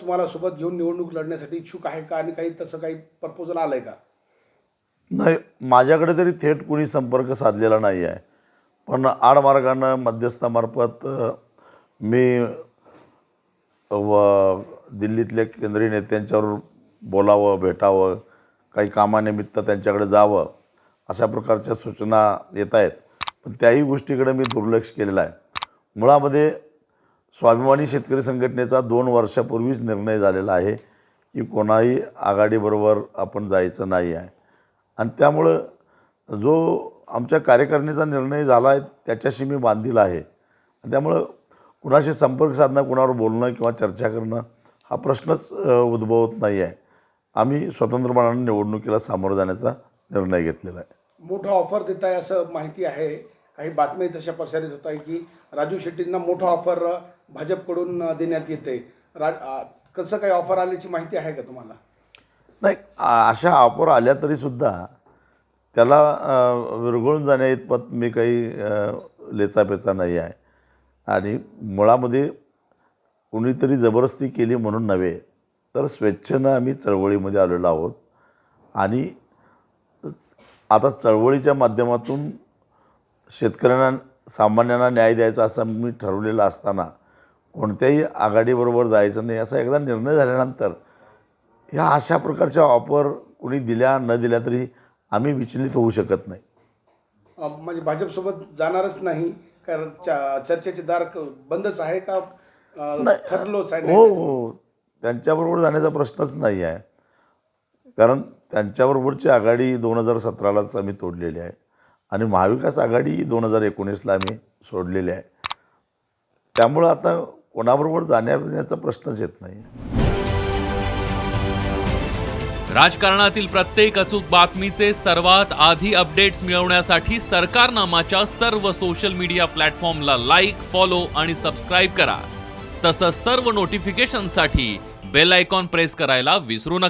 तुम्हाला सोबत घेऊन निवडणूक लढण्यासाठी इच्छुक आहे का आणि काही तसं काही प्रपोजल आहे का? नाही माझ्याकडे तरी थेट कुणी संपर्क साधलेला नाही आहे. पण आडमार्गानं मध्यस्थामार्फत मी व दिल्लीतल्या केंद्रीय नेत्यांच्यावर बोलावं भेटावं काही कामानिमित्त त्यांच्याकडे जावं अशा प्रकारच्या सूचना येत आहेत. पण त्याही गोष्टीकडे मी दुर्लक्ष केलेलं आहे. मुळामध्ये स्वाभिमानी शेतकरी संघटनेचा दोन वर्षापूर्वीच निर्णय झालेला आहे की कोणाही आघाडीबरोबर आपण जायचं नाही आहे. आणि त्यामुळं जो आमच्या कार्यकारिणीचा निर्णय झाला आहे त्याच्याशी मी बांधील आहे. त्यामुळं कुणाशी संपर्क साधणं कुणावर बोलणं किंवा चर्चा करणं हा प्रश्नच उद्भवत नाही आहे. आम्ही स्वतंत्रपणाने निवडणुकीला सामोरं जाण्याचा निर्णय घेतलेला आहे. मोठा ऑफर देत आहे असं माहिती आहे. काही बातमी तशा प्रसारित होत आहे की राजू शेट्टींना मोठा ऑफर भाजपकडून देण्यात येते. रा कसं काही ऑफर आल्याची माहिती आहे का तुम्हाला? नाही आ- अशा ऑफर आल्या तरीसुद्धा त्याला विरघळून जाण्या इतपत मी काही लेचापेचा नाही आहे. आणि मुळामध्ये कुणीतरी जबरदस्ती केली म्हणून नव्हे तर स्वेच्छेनं आम्ही चळवळीमध्ये आलेलो आहोत. आणि आता चळवळीच्या माध्यमातून शेतकऱ्यांना सामान्यांना न्याय द्यायचा असं मी ठरवलेलं असताना कोणत्याही आघाडीबरोबर जायचं नाही असा एकदा निर्णय झाल्यानंतर ह्या अशा प्रकारच्या ऑफर कुणी दिल्या न दिल्या तरी आम्ही विचलित होऊ शकत नाही. म्हणजे भाजपसोबत जाणारच नाही कारण चर्चेचे दार बंदच आहे का? ठरलोच आहे हो हो. त्यांच्याबरोबर जाण्याचा प्रश्नच नाही आहे. कारण त्यांच्याबरोबरची आघाडी दोन हजार सतरालाच आम्ही तोडलेली आहे. आणि महाविकास आघाडी दोन हजार एकोणीसला आम्ही सोडलेली आहे. त्यामुळं आता कोणाबरोबर जाण्याचा प्रश्नच येत नाही. राजकारणातील प्रत्येक अचूक बातमीचे सर्वात आधी अपडेट्स मिळवण्यासाठी सरकारनामाच्या सर्व सोशल मीडिया प्लॅटफॉर्मला लाईक फॉलो आणि सबस्क्राईब करा. तसंच सर्व नोटिफिकेशनसाठी बेल आयकॉन प्रेस करायला विसरू नका.